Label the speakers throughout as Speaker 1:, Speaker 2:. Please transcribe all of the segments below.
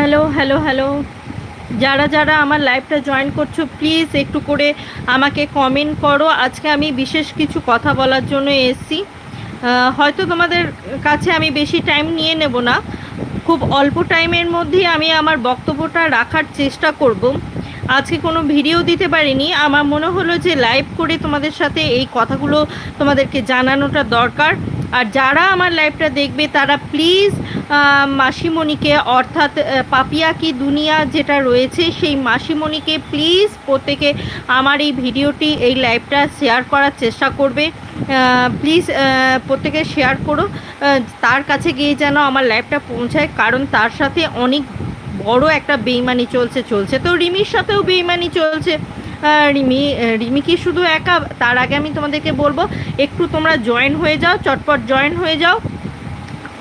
Speaker 1: Hello hello hello. যারা যারা আমার লাইভটা জয়েন করছ প্লিজ একটু করে আমাকে কমেন্ট করো। আজকে আমি বিশেষ কিছু কথা বলার জন্য এসেছি। হয়তো তোমাদের কাছে আমি বেশি টাইম নিয়ে নেব না। খুব অল্প টাইমের মধ্যেই আমি আমার বক্তব্যটা রাখার চেষ্টা করব। আজকে কোনো ভিডিও দিতে পারিনি। আমার মনে হলো যে লাইভ করে তোমাদের সাথে এই কথাগুলো তোমাদেরকে জানানোটা দরকার। আর যারা আমার লাইভটা দেখবে, তারা প্লিজ মাসিমণিকে, অর্থাৎ পাপিয়া কি দুনিয়া যেটা রয়েছে, সেই মাসিমণিকে প্লিজ প্রত্যেকে আমার এই ভিডিওটি, এই লাইভটা শেয়ার করার চেষ্টা করবে। প্লিজ প্রত্যেকে শেয়ার করো। তার কাছে গিয়ে যেন আমার লাইভটা পৌঁছায়, কারণ তার সাথে অনেক বড় একটা বেইমানি চলছে চলছে। তো রিমির সাথেও বেইমানি চলছে। রিমি রিমি কি শুধু একা? তার আগে আমি তোমাদেরকে বলব, একটু তোমরা জয়েন হয়ে যাও, চটপট জয়েন হয়ে যাও।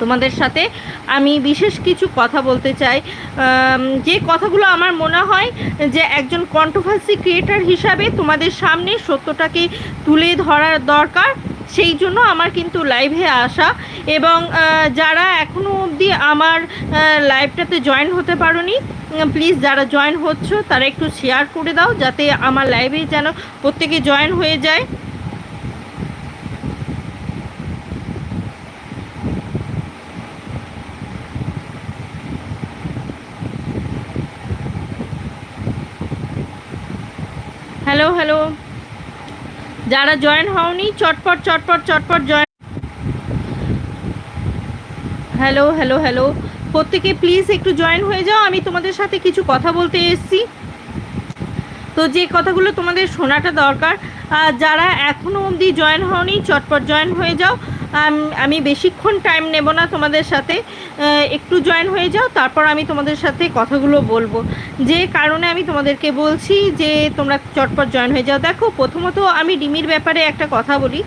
Speaker 1: তোমাদের সাথে আমি বিশেষ কিছু কথা বলতে চাই। যে কথাগুলো আমার মনে হয় যে একজন কন্ট্রোভার্সি ক্রিয়েটার হিসাবে তোমাদের সামনে সত্যটাকে তুলে ধরার দরকার, সেই জন্য আমার কিন্তু লাইভে আসা। এবং যারা আমার লাইভটাতে জয়েন হতে পারোনি। প্লিজ যারা জয়েন হচ্ছ, তারা একটু শেয়ার করে দাও, যাতে আমার লাইভে যেন প্রত্যেকে জয়েন হয়ে যায়। হ্যালো হ্যালো যারা জয়েন হওনি, চটপট চটপট চটপট জয়েন হ্যালো হ্যালো হ্যালো প্রত্যেকে প্লিজ একটু জয়েন হয়ে যাও। আমি তোমাদের সাথে কিছু কথা বলতে এসেছি। তো যে কথাগুলো তোমাদের শোনাটা দরকার যারা এখনও অবধি জয়েন হওনি, চটপট জয়েন হয়ে যাও। আম- বেশিক্ষণ টাইম নেব না তোমাদের সাথে। একটু জয়েন হয়ে যাও, তারপর আমি তোমাদের সাথে কথাগুলো বলব। যে কারণে আমি তোমাদেরকে বলছি যে তোমরা চটপট জয়েন হয়ে যাও। দেখো, প্রথমত আমি রিমির ব্যাপারে একটা কথা বলি।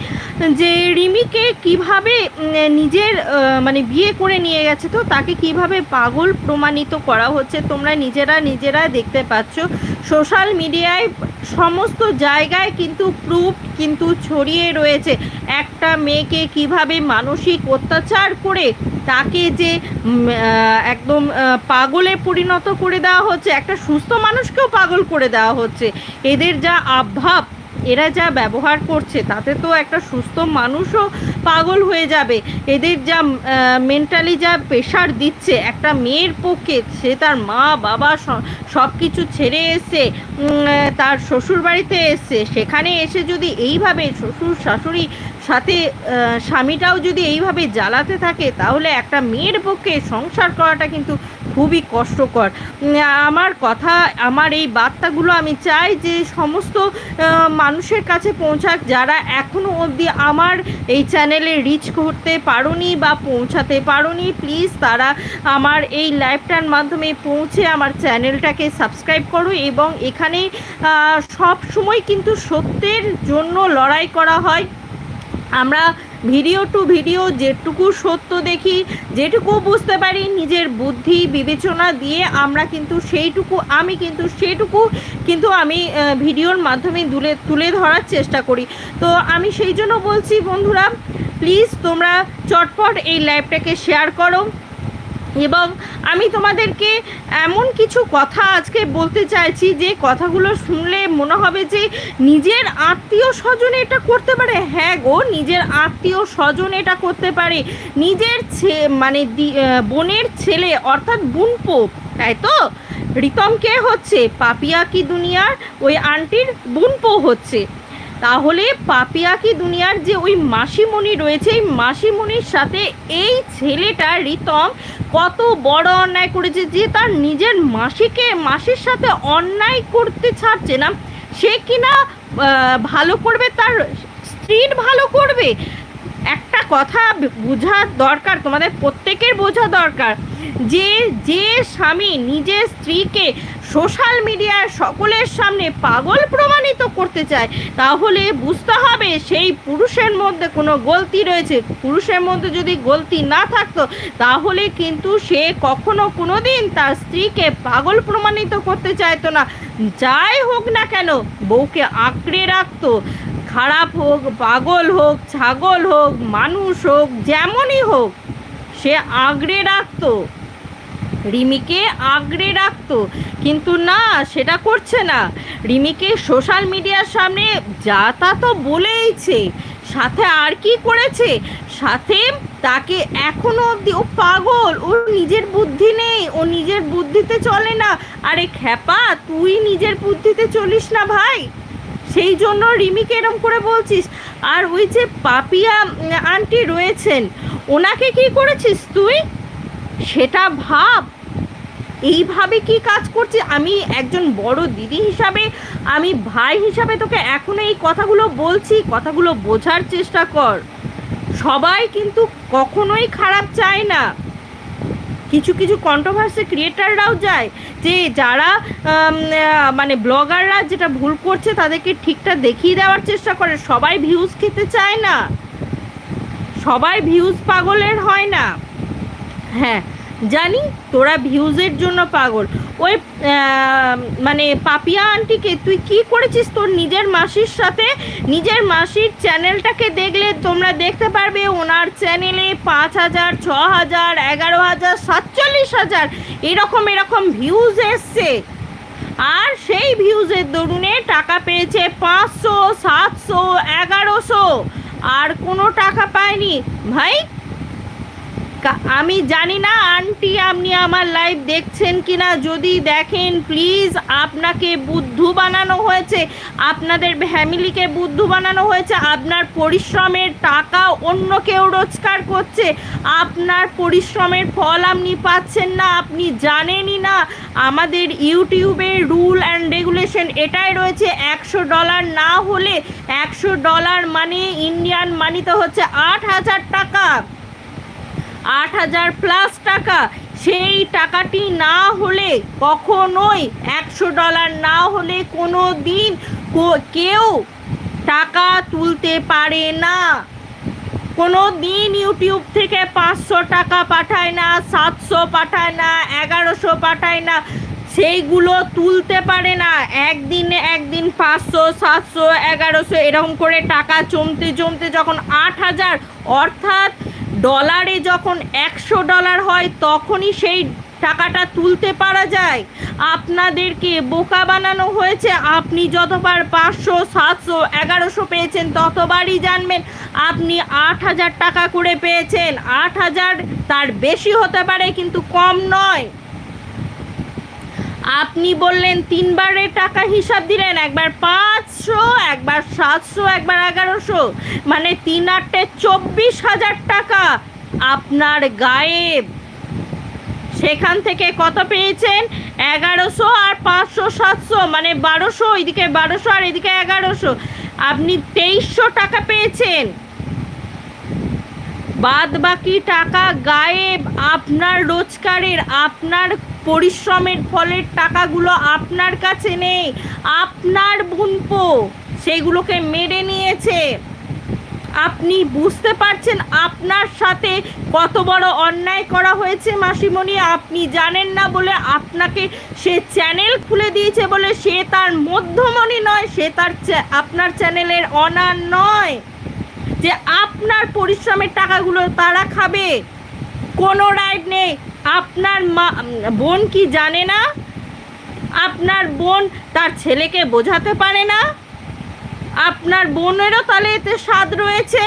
Speaker 1: যে রিমিকে কীভাবে নিজের মানে বিয়ে করে নিয়ে গেছে তো, তাকে কীভাবে পাগল প্রমাণিত করা হচ্ছে, তোমরা নিজেরা নিজেরা দেখতে পাচ্ছ। সোশ্যাল মিডিয়ায় সমস্ত জায়গায় কিন্তু প্রুফ কিন্তু ছড়িয়ে রয়েছে। একটা মেয়েকে কীভাবে মানসিক অত্যাচার করে তাকে যে একদম পাগলে পরিণত করে দেওয়া হচ্ছে, একটা সুস্থ মানুষকেও পাগল করে দেওয়া হচ্ছে। এদের যা আভাব এরা যা ব্যবহার করছে, তাতে তো একটা সুস্থ মানুষও পাগল হয়ে যাবে। এদের যা মেন্টালি যা প্রেশার দিচ্ছে, একটা মেয়ের পক্ষে, সে তার মা, বাবা সব কিছু ছেড়ে এসে তার শ্বশুর বাড়িতে এসছে সেখানে এসে যদি এইভাবে শ্বশুর শাশুড়ি সাথে স্বামীটাও যদি এইভাবে জ্বালাতে থাকে, তাহলে একটা মেয়ের পক্ষে সংসার করাটা কিন্তু খুবই কষ্টকর। আমার কথা, আমার এই বার্তাগুলো আমি চাই যে সমস্ত মানুষের কাছে পৌঁছাক যারা এখনও অবধি আমার এই চ্যানেলে রিচ করতে পারোনি বা পৌঁছাতে পারোনি প্লিজ তারা আমার এই লাইভটার মাধ্যমে পৌঁছে আমার চ্যানেলটাকে সাবস্ক্রাইব করো এবং এখানে সব সময় কিন্তু সত্যের জন্য লড়াই করা হয়। আমরা ভিডিও টু ভিডিও যেটুকু সত্য দেখি, যেটুকু বুঝতে পারি নিজের বুদ্ধি বিবেচনা দিয়ে আমরা কিন্তু সেইটুকু, আমি কিন্তু সেটুকু কিন্তু আমি ভিডিওর মাধ্যমে তুলে তুলে ধরার চেষ্টা করি। তো আমি সেই জন্য বলছি বন্ধুরা প্লিজ তোমরা চটপট এই লাইভটাকে শেয়ার করো। এবং আমি তোমাদেরকে এমন কিছু কথা আজকে বলতে চাইছি, যে কথাগুলো শুনলে মনে হবে যে নিজের আত্মীয় স্বজন এটা করতে পারে। হ্যাঁ গো, নিজের আত্মীয় স্বজন এটা করতে পারে। নিজের মানে বোনের ছেলে, অর্থাৎ বুনপো, তাই তো? রিতম কে হচ্ছে? পাপিয়া কি দুনিয়ার? ওই আন্টির বুনপো হচ্ছে। তাহলে পাপিয়াকি দুনিয়ার যে ওই মাসিমণি রয়েছে, এই মাসিমণির সাথে এই ছেলেটা রিতম কত বড় অন্যায় করেছে যে তার নিজের মাসিকে, মাসির সাথে অন্যায় করতে ছাড়ছে না। সে কিনা ভালো করবে, তার স্ত্রীর ভালো করবে? একটা কথা বোঝার দরকার, তোমাদের প্রত্যেকের বোঝা দরকার যে যে স্বামী নিজের স্ত্রীকে সোশ্যাল মিডিয়ার সকলের সামনে পাগল প্রমাণিত করতে চায়, তাহলে বুঝতে হবে সেই পুরুষের মধ্যে কোনো গলতি রয়েছে। পুরুষের মধ্যে যদি গলতি না থাকতো, তাহলে কিন্তু সে কখনো কোনো দিন তার স্ত্রীকে পাগল প্রমাণিত করতে চাইতো না। যাই হোক না কেন, বউকে আঁকড়ে রাখতো। খারাপ হোক, পাগল হোক, ছাগল হোক, মানুষ হোক, যেমনই হোক, সে আগড়ে রাখতো। রিমিকে আগড়ে রাখতো। কিন্তু না, সেটা করছে না। রিমিকে সোশ্যাল মিডিয়ার সামনে যা তা তো বলেইছে, সাথে আর কি করেছে? সাথে তাকে এখনও অবধি, ও পাগল, ও নিজের বুদ্ধি নেই, ও নিজের বুদ্ধিতে চলে না। আরে খ্যাপা, তুই নিজের বুদ্ধিতে চলিস না ভাই। সেই জন্য রিমিকে এরম করে বলছিস। আর ওই যে পাপিয়া আন্টি রয়েছেন, ওনাকে কি করেছিস তুই? সেটা ভাব। এইভাবে কি কাজ করছি আমি একজন বড় দিদি হিসাবে, আমি ভাই হিসাবে তোকে এখনও এই কথাগুলো বলছি, কথাগুলো বোঝার চেষ্টা কর। সবাই কিন্তু কখনোই খারাপ চায় না। কিছু কিছু কন্ট্রোভার্সি ক্রিয়েটাররাও যায়। যে যারা মানে ব্লগাররা যেটা ভুল করছে তাদেরকে ঠিকটা দেখিয়ে দেওয়ার চেষ্টা করে। সবাই ভিউজ খেতে চায় না। সবাই ভিউজ পাগলের হয় না। হ্যাঁ জানি, তোরা ভিউজের জন্য পাগল। ওই মানে পাপিয়া আন্টিকে তুই কি করেছিস তোর নিজের মাসির সাথে? নিজের মাসির চ্যানেলটাকে দেখলে তোমরা দেখতে পারবে ওনার চ্যানেলে পাঁচ হাজার, ছ হাজার, এগারো হাজার, সাতচল্লিশ হাজার এরকম এরকম ভিউজ এসছে। আর সেই ভিউজের দরুনে টাকা পেয়েছে পাঁচশো, সাতশো, এগারোশো। আর কোনো টাকা পায়নি। ভাই আমি জানি না, আন্টি, আপনি আমার লাইভ দেখছেন কি না যদি দেখেন প্লিজ আপনাকে বুদ্ধু বানানো হয়েছে। আপনাদের ফ্যামিলিকে বুদ্ধু বানানো হয়েছে। আপনার পরিশ্রমের টাকা অন্য কেউ রোজগার করছে। আপনার পরিশ্রমের ফল আপনি পাচ্ছেন না, আপনি জানেনই না। আমাদের ইউটিউবের রুল অ্যান্ড রেগুলেশন এটাই রয়েছে, একশো ডলার না হলে একশো ডলার মানে ইন্ডিয়ান মানিতে হচ্ছে আট হাজার টাকা। আট হাজার প্লাস টাকা। সেই টাকাটি না হলে কখনোই একশো ডলার না হলে কোনো দিন কেউ টাকা তুলতে পারে না। কোনো দিন ইউটিউব থেকে পাঁচশো টাকা পাঠায় না, সাতশো পাঠায় না, এগারোশো পাঠায় না। সেইগুলো তুলতে পারে না। একদিনে একদিন পাঁচশো, সাতশো, এগারোশো, এরকম করে টাকা জমতে জমতে যখন আট হাজার, অর্থাৎ ডলারে যখন একশো ডলার হয়, তখনই সেই টাকাটা তুলতে পারা যায়। আপনাদেরকে বোকা বানানো হয়েছে। আপনি যতবার পাঁচশো, সাতশো, এগারোশো পেয়েছেন, ততবারই জানবেন আপনি আট হাজার টাকা করে পেয়েছেন। আট হাজার তার বেশি হতে পারে, কিন্তু কম নয়। আপনি বললেন তিনবারের টাকা হিসাব দিলেন, একবার পাঁচশো, একবার সাতশো, একবার এগারোশো। মানে তিন আটটে চব্বিশ হাজার টাকা আপনার গায়েব। সেখান থেকে কত পেয়েছেন? এগারোশো আর পাঁচশো, সাতশো মানে বারোশো, এদিকে বারোশো আর এদিকে এগারোশো। আপনি তেইশশো টাকা পেয়েছেন। বাদ বাকি টাকা গায়েব, আপনার রোজগারের, আপনার পরিশ্রমের ফলের টাকাগুলো আপনার কাছে নেই, আপনার বুনপো, সেগুলোকে মেরে নিয়েছে। আপনি বুঝতে পারছেন আপনার সাথে কত বড় অন্যায় করা হয়েছে মাসিমণি? আপনি জানেন না বলে আপনাকে সে চ্যানেল খুলে দিয়েছে বলে সে তার মধ্যমণি নয়, সে তার আপনার চ্যানেলের অনার নয় যে আপনার পরিশ্রমের টাকাগুলো তারা খাবে। কোনো রাইট নেই। আপনার মা, বোন কি জানে না? আপনার বোন তার ছেলেকে বোঝাতে পারে না। আপনার বোনেরও তাহলে এতে স্বাদ রয়েছে।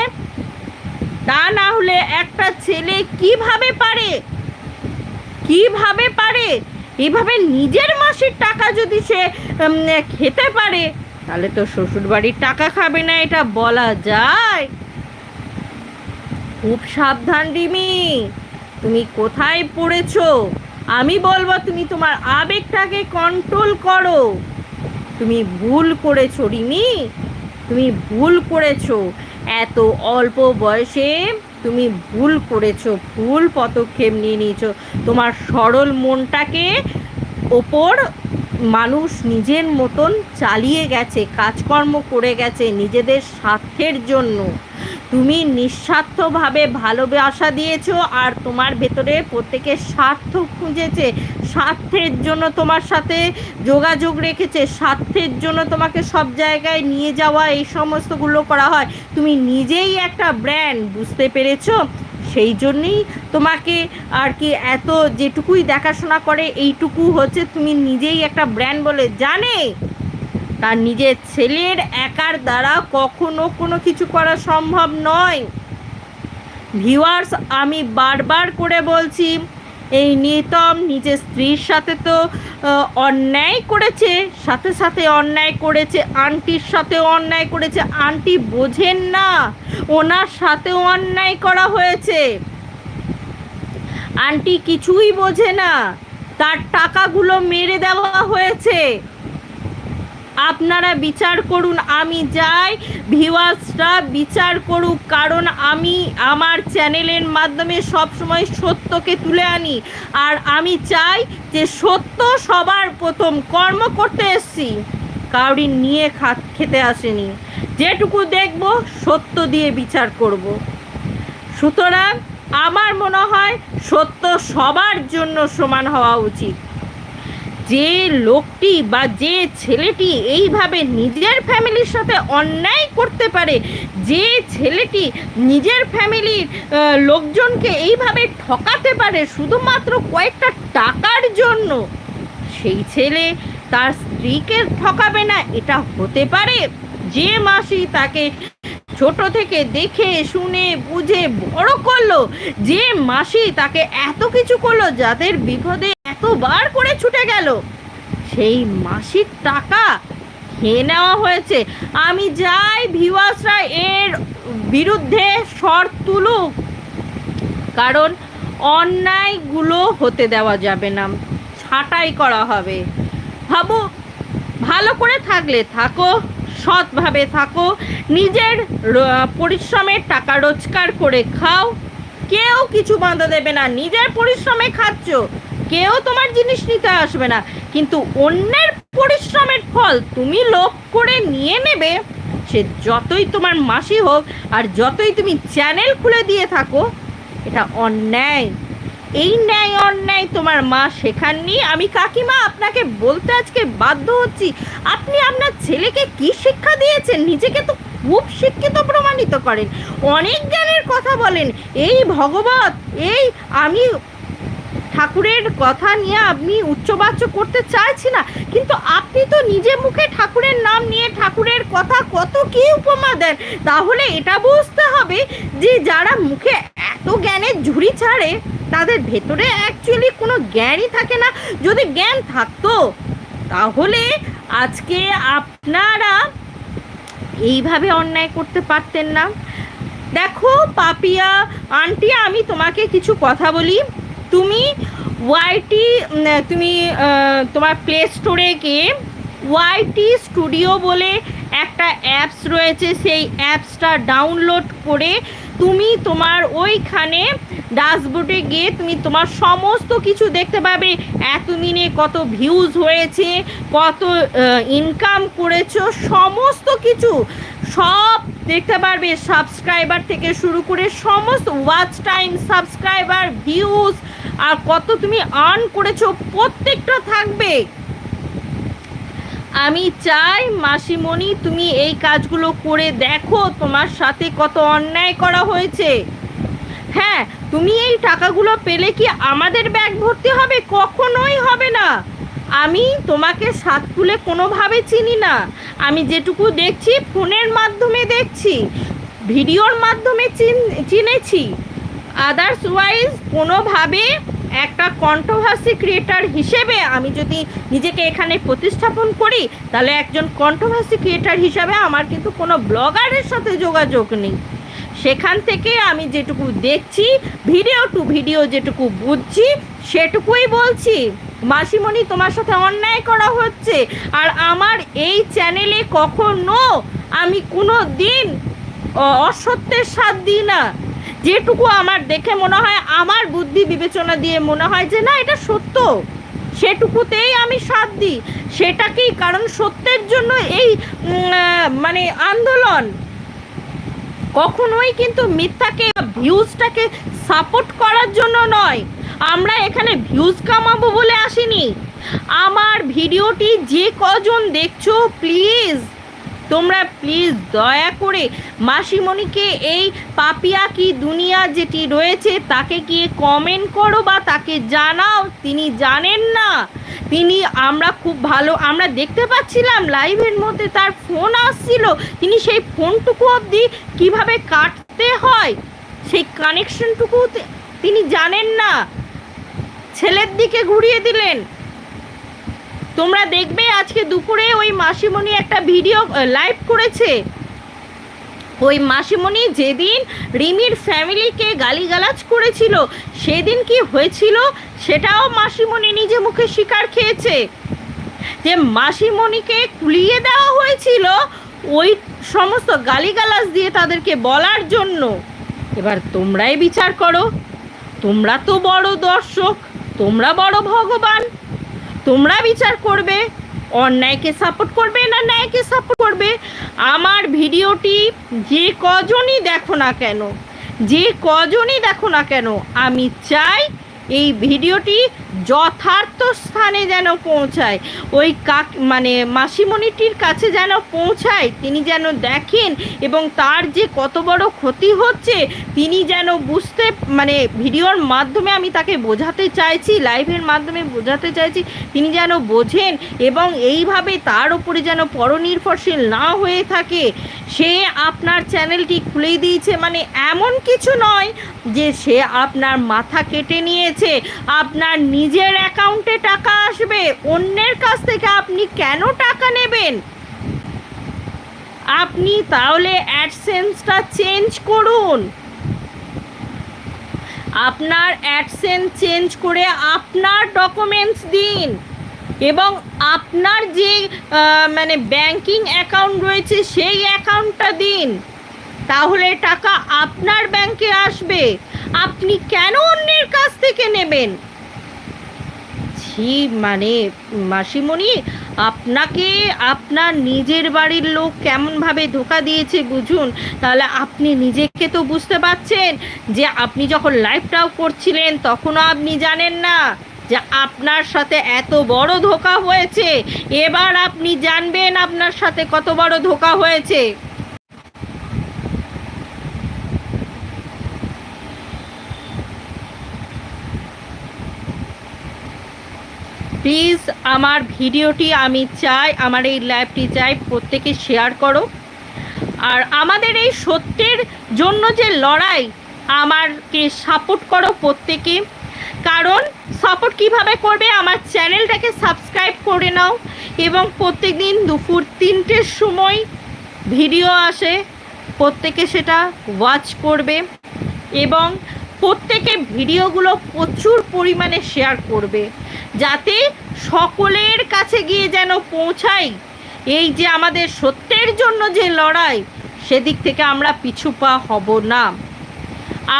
Speaker 1: তা না হলে একটা ছেলে কীভাবে পারে? কীভাবে পারে? এভাবে নিজের মাসির টাকা যদি সে খেতে পারে, তাহলে তো শ্বশুর বাড়ির টাকা খাবে না, এটা বলা যায়। খুব সাবধান, রিমি। তুমি কোথায় পড়েছো? আমি বলব তুমি তোমার আবেগটাকে কন্ট্রোল করো। তুমি ভুল করেছ, রিমি। তুমি ভুল করেছ। এত অল্প বয়সে তুমি ভুল করেছ, ভুল পদক্ষেপ নিয়ে নিয়েছো। তোমার সরল মনটাকে ওপর মানুষ নিজের মতন চালিয়ে গেছে, কাজকর্ম করে গেছে নিজেদের স্বার্থের জন্য। তুমি নিঃস্বার্থভাবে ভালোবাসা দিয়েছ আর তোমার ভেতরে প্রত্যেকের স্বার্থ খুঁজেছে। স্বার্থের জন্য তোমার সাথে যোগাযোগ রেখেছে। স্বার্থের জন্য তোমাকে সব জায়গায় নিয়ে যাওয়া, এই সমস্তগুলো করা হয়। তুমি নিজেই একটা ব্র্যান্ড, বুঝতে পেরেছ? সেই জন্যেই তোমাকে আর কি এত যেটুকুই দেখাশোনা করে, এইটুকু হচ্ছে তুমি নিজেই একটা ব্র্যান্ড বলে। জানে? তার নিজের ছেলের একার দ্বারা কখনো কোনো কিছু করা সম্ভব নয়। ভিউয়ার্স আমি বারবার করে বলছি, এই নিতম নিজের স্ত্রীর সাথে তো অন্যায় করেছে, সাথে সাথে অন্যায় করেছে, আন্টির সাথে অন্যায় করেছে, আন্টি বোঝেন না, ওনার সাথে অন্যায় করা হয়েছে। আন্টি কিছুই বোঝে না, তার টাকাগুলো মেরে দেওয়া হয়েছে। আপনারা বিচার করুন, আমি যাই। ভিউয়ার্সরা বিচার করুক, কারণ আমি আমার চ্যানেলের মাধ্যমে সব সময় সত্যকে তুলে আনি। আর আমি চাই যে সত্য সবার প্রথম। কর্ম করতে এসছি, কাউরি নিয়ে খেতে আসেনি। যেটুকু দেখব, সত্য দিয়ে বিচার করব। সুতরাং আমার মনে হয়, সত্য সবার জন্য সমান হওয়া উচিত। যে লোকটি বা যে ছেলেটি এইভাবে নিজের ফ্যামিলির সাথে অন্যায় করতে পারে, যে ছেলেটি নিজের ফ্যামিলির লোকজনকে এইভাবে ঠকাতে পারে শুধুমাত্র কয়েকটা টাকার জন্য, সেই ছেলে তার স্ত্রীকে ঠকাবে না, এটা হতে পারে। যে মাসি তাকে ছোট থেকে দেখে, শুনে, বুঝে বড় করল যে মাসি তাকে এত কিছু করল যাদের বিপদে এতবার করে ছুটে গেল। সেই মাসিক টাকা খেয়ে নেওয়া হয়েছে। আমি যাই ভিওয়াসরা এর বিরুদ্ধে স্বর তুলুক, কারণ অন্যায়গুলো হতে দেওয়া যাবে না, ছাঁটাই করা হবে। ভাবো, ভালো করে থাকলে থাকো। সৎভাবে থাকো। নিজের পরিশ্রমের টাকা রোজগার করে খাও। কেউ কিছু বাঁধা দেবে না। নিজের পরিশ্রমে খাচ্ছ। কেউ তোমার জিনিস নিতে আসবে না। কিন্তু অন্যের পরিশ্রমের ফল তুমি লোভ করে নিয়ে নেবে। সে যতই তোমার মাসি হোক আর যতই তুমি চ্যানেল খুলে দিয়ে থাকো, এটা অন্যায়। এই ন্যায় অন্যায় তোমার মা শেখাননি আমি কাকিমা আপনাকে বলতে আজকে বাধ্য হচ্ছি। আপনি আপনার ছেলেকে কি শিক্ষা দিয়েছেন? নিজেকে তো খুব শিক্ষিত প্রমাণিত করেন। অনেক জ্ঞানের কথা বলেন। এই ভগবত, এই আমি ঠাকুরের কথা নিয়ে আপনি উচ্চবাচ্য করতে চাইছি না। কিন্তু আপনি তো নিজে মুখে ঠাকুরের নাম নিয়ে ঠাকুরের কথা কত কি উপমা দেন। তাহলে এটা বুঝতে হবে যে যারা মুখে এত জ্ঞানের ঝুড়ি ছাড়ে তাদের ভেতরে অ্যাকচুয়ালি কোনো জ্ঞানই থাকে না। যদি জ্ঞান থাকতো, তাহলে আজকে আপনারা এইভাবে অন্যায় করতে পারতেন না। দেখো, পাপিয়া, আন্টি, আমি তোমাকে কিছু কথা বলি। তুমি ওয়াইটি তুমি তোমার প্লে স্টোরে গিয়ে ওয়াইটি স্টুডিও বলে একটা অ্যাপস রয়েছে। সেই অ্যাপসটা ডাউনলোড করে তুমি তোমার ওইখানে ড্যাশবোর্ডে গিয়ে তুমি তোমার সমস্ত কিছু দেখতে পাবে। এত দিনে কত ভিউজ হয়েছে, কত ইনকাম করেছ, সমস্ত কিছু। সব দেখতে পারবে সাবস্ক্রাইবার থেকে শুরু করে সমস্ত ওয়াচ টাইম সাবস্ক্রাইবার ভিউজ আর কত তুমি আর্ন করেছ, প্রত্যেকটা থাকবে। আমি চাই মাসিমণি, তুমি এই কাজগুলো করে দেখো তোমার সাথে কত অন্যায় করা হয়েছে। হ্যাঁ তুমি এই টাকাগুলো পেলে কি আমাদের ব্যাগ ভর্তি হবে? কখনোই হবে না। আমি তোমাকে সাত তুলে কোনোভাবে চিনি না। আমি যেটুকু দেখছি, ফোনের মাধ্যমে দেখছি, ভিডিওর মাধ্যমে চিন- চিনেছি। আদার্স ওয়াইজ কোনোভাবে একটা কন্ট্রোভার্সি ক্রিয়েটার হিসেবে আমি যদি নিজেকে এখানে প্রতিস্থাপন করি, তাহলে একজন কন্ট্রোভার্সি ক্রিয়েটার হিসাবে আমার কিন্তু কোনো ব্লগারের সাথে যোগাযোগ নেই। সেখান থেকে আমি যেটুকু দেখছি ভিডিও টু ভিডিও যেটুকু বুঝছি, সেটুকুই বলছি। মাসিমণি, তোমার সাথে অন্যায় করা হচ্ছে, আর আমার এই চ্যানেলে কখনো আমি কোনো দিন অসত্যের সাথ দিই না। যেটুকু আমার দেখে মনে হয়, আমার বুদ্ধি বিবেচনা দিয়ে মনে হয় যে না, এটা সত্য। সেটুকুতেই আমি সাথ দিই। সেটাকেই কারণ সত্যের জন্য এই মানে আন্দোলন কখনোই কিন্তু মিথ্যাকে ভিউজটাকে সাপোর্ট করার জন্য নয়। আমরা এখানে ভিউজ কামাবো বলে আসিনি। আমার ভিডিওটি যে কজন দেখছ, প্লিজ তোমরা প্লিজ দয়া করে মাসিমণিকে এই পাপিয়া কি দুনিয়া যেটি রয়েছে তাকে গিয়ে কমেন্ট করো বা তাকে জানাও। তিনি জানেন না। তিনি আমরা খুব ভালো, আমরা দেখতে পাচ্ছিলাম লাইভের মধ্যে তার ফোন আসছিল। তিনি সেই ফোনটুকু অবধি কীভাবে কাটতে হয়, সেই কানেকশনটুকু তিনি জানেন না। ছেলের দিকে ঘুরিয়ে দিলেন। তোমরা দেখবে আজকে দুপুরে ওই মাসিমণি একটা ভিডিও লাইভ করেছে। ওই মাসিমণি যেদিন রিমির ফ্যামিলিকে গালিগালাজ করেছিল, সেদিন কি হয়েছিল সেটাও মাসিমণি নিজে মুখে শিকার খেয়েছে। যে মাসিমণিকে কুলিয়ে দেওয়া হয়েছিল ওই সমস্ত গালিগালাজ দিয়ে তাদেরকে বলার জন্য। এবার তোমরাই বিচার করো। তোমরা তো বড় দর্শক, তোমরা বড় ভগবান। তোমরা বিচার করবে, অন্যায়কে সাপোর্ট করবে না ন্যায়কে সাপোর্ট করবে। আমার ভিডিওটি যে কজনই দেখো না কেন, যে কজনই দেখো না কেন, আমি চাই এই ভিডিওটি যথার্থ স্থানে যেন পৌঁছায়। ওই কাক মানে মাসিমণিটির কাছে যেন পৌঁছায়, তিনি যেন দেখেন এবং তার যে কত বড় ক্ষতি হচ্ছে, তিনি যেন বুঝতে মানে ভিডিওর মাধ্যমে আমি তাকে বোঝাতে চাইছি, লাইভের মাধ্যমে বোঝাতে চাইছি, তিনি যেন বোঝেন এবং এইভাবে তার উপরে যেন পরনির্ভরশীল না হয়ে থাকে। সে আপনার চ্যানেলটি খুলেই দিয়েছে মানে এমন কিছু নয় যে সে আপনার মাথা কেটে নিয়েছে আপনার নিজের অ্যাকাউন্টে টাকা আসবে, অন্যের কাছ থেকে আপনি কেন টাকা নেবেন? আপনি তাহলে অ্যাডসেন্সটা চেঞ্জ করুন। আপনার অ্যাডসেন্স চেঞ্জ করে আপনার ডকুমেন্টস দিন এবং আপনার যে মানে ব্যাংকিং অ্যাকাউন্ট রয়েছে, সেই অ্যাকাউন্টটা দিন। তাহলে টাকা আপনার ব্যাংকে আসবে। আপনি কেন অন্যের কাছ থেকে নেবেন? ছি মানে মাসিমণি, আপনাকে আপনার নিজের বাড়ির লোক কেমনভাবে ধোকা দিয়েছে বুঝুন। তাহলে আপনি নিজেকে তো বুঝতে পারছেন যে আপনি যখন লাইফটাও করছিলেন তখনও আপনি জানেন না যে আপনার সাথে এত বড় ধোকা হয়েছে। এবার আপনি জানবেন আপনার সাথে কত বড় ধোকা হয়েছে। প্লিজ আমার ভিডিওটি আমি চাই, আমার এই লাইভটি চাই, প্রত্যেকে শেয়ার করো। আর আমাদের এই সত্যের জন্য যে লড়াই, আমারকে সাপোর্ট করো প্রত্যেকে। কারণ সাপোর্ট কীভাবে করবে, আমার চ্যানেলটাকে সাবস্ক্রাইব করে নাও এবং প্রত্যেক দিন দুপুর তিনটের সময় ভিডিও আসে, প্রত্যেকে সেটা ওয়াচ করবে। এবং প্রত্যেকে ভিডিওগুলো প্রচুর পরিমাণে শেয়ার করবে, যাতে সকলের কাছে গিয়ে যেন পৌঁছাই। এই যে আমাদের সত্যের জন্য যে লড়াই, সেদিক থেকে আমরা পিছু পা হব না।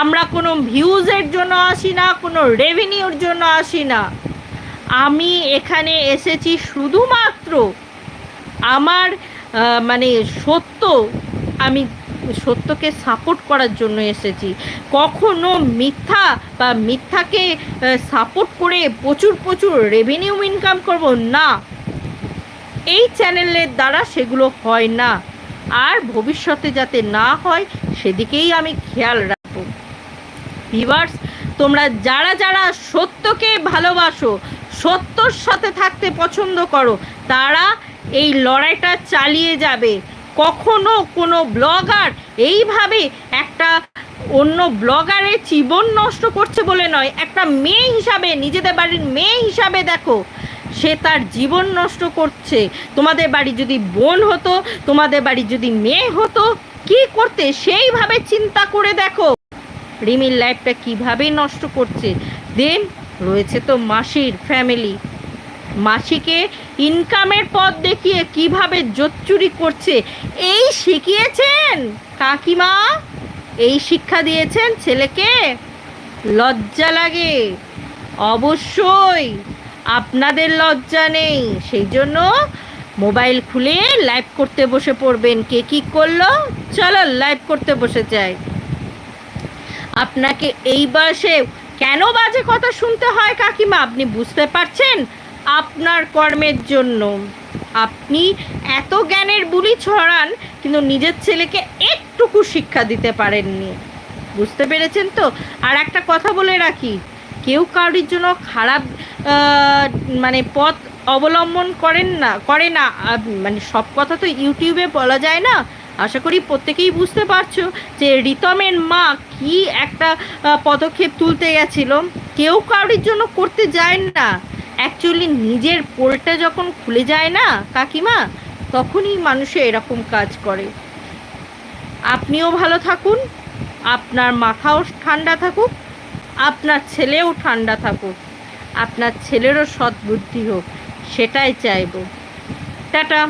Speaker 1: আমরা কোনো ভিউজের জন্য আসি না, কোনো রেভিনিউর জন্য আসি না। আমি এখানে এসেছি শুধুমাত্র আমার মানে সত্য, আমি সত্যকে সাপোর্ট করার জন্য এসেছি। কখনো মিথ্যা বা মিথ্যাকে সাপোর্ট করে প্রচুর প্রচুর রেভিনিউ ইনকাম করব, না। এই চ্যানেলের দ্বারা সেগুলো হয় না। আর ভবিষ্যতে যাতে না হয়, সেদিকেই আমি খেয়াল রাখব। ভিভার্স তোমরা যারা যারা সত্যকে ভালোবাসো, সত্যর সাথে থাকতে পছন্দ করো, তারা এই লড়াইটা চালিয়ে যাবে। কখনো কোনো ব্লগার এইভাবে একটা অন্য ব্লগারের জীবন নষ্ট করছে বলে নয়। একটা মেয়ে হিসাবে, নিজেদের বাড়ির মেয়ে হিসাবে দেখো, সে তার জীবন নষ্ট করছে। তোমাদের বাড়ি যদি বোন হতো, তোমাদের বাড়ি যদি মেয়ে হতো, কি করতে? সেইভাবে চিন্তা করে দেখো। রিমির লাইফটা কীভাবে নষ্ট করছে? দেন রয়েছে তো মাসির ফ্যামিলি মাসিকে ইনকামের পথ দেখিয়ে কীভাবে জোচ্চুরি করছে, এই শিখিয়েছেন? কাকিমা, এই শিক্ষা দিয়েছেন ছেলেকে? লজ্জা লাগে। অবশ্যই, আপনাদের লজ্জা নেই। সেই জন্য মোবাইল খুলে লাইভ করতে বসে পড়বেন। কে কি করল? চলো লাইভ করতে বসে যাই। আপনাকে এই বয়সে কেন বাজে কথা শুনতে হয় কাকিমা? আপনি বুঝতে পারছেন? আপনার কর্মের জন্য। আপনি এত জ্ঞানের বুলি ছড়ান, কিন্তু নিজের ছেলেকে একটুকু শিক্ষা দিতে পারেননি। বুঝতে পেরেছেন তো? আর একটা কথা বলে রাখি, কেউ কারোর জন্য খারাপ মানে পথ অবলম্বন করেন না, করে না। মানে সব কথা তো ইউটিউবে বলা যায় না। আশা করি প্রত্যেকেই বুঝতে পারছ যে রিতমের মা কি একটা পদক্ষেপ তুলতে গেছিল। কেউ কারোর জন্য করতে যায় না। অ্যাকচুয়ালি নিজের পোলটা যখন খুলে যায় না, কাকিমা, তখনই মানুষে এরকম কাজ করে। আপনিও ভালো থাকুন, আপনার মাথাও ঠান্ডা থাকুক, আপনার ছেলেও ঠান্ডা থাকুক, আপনার ছেলেরও সৎ বুদ্ধি হোক, সেটাই চাইব। টাটা।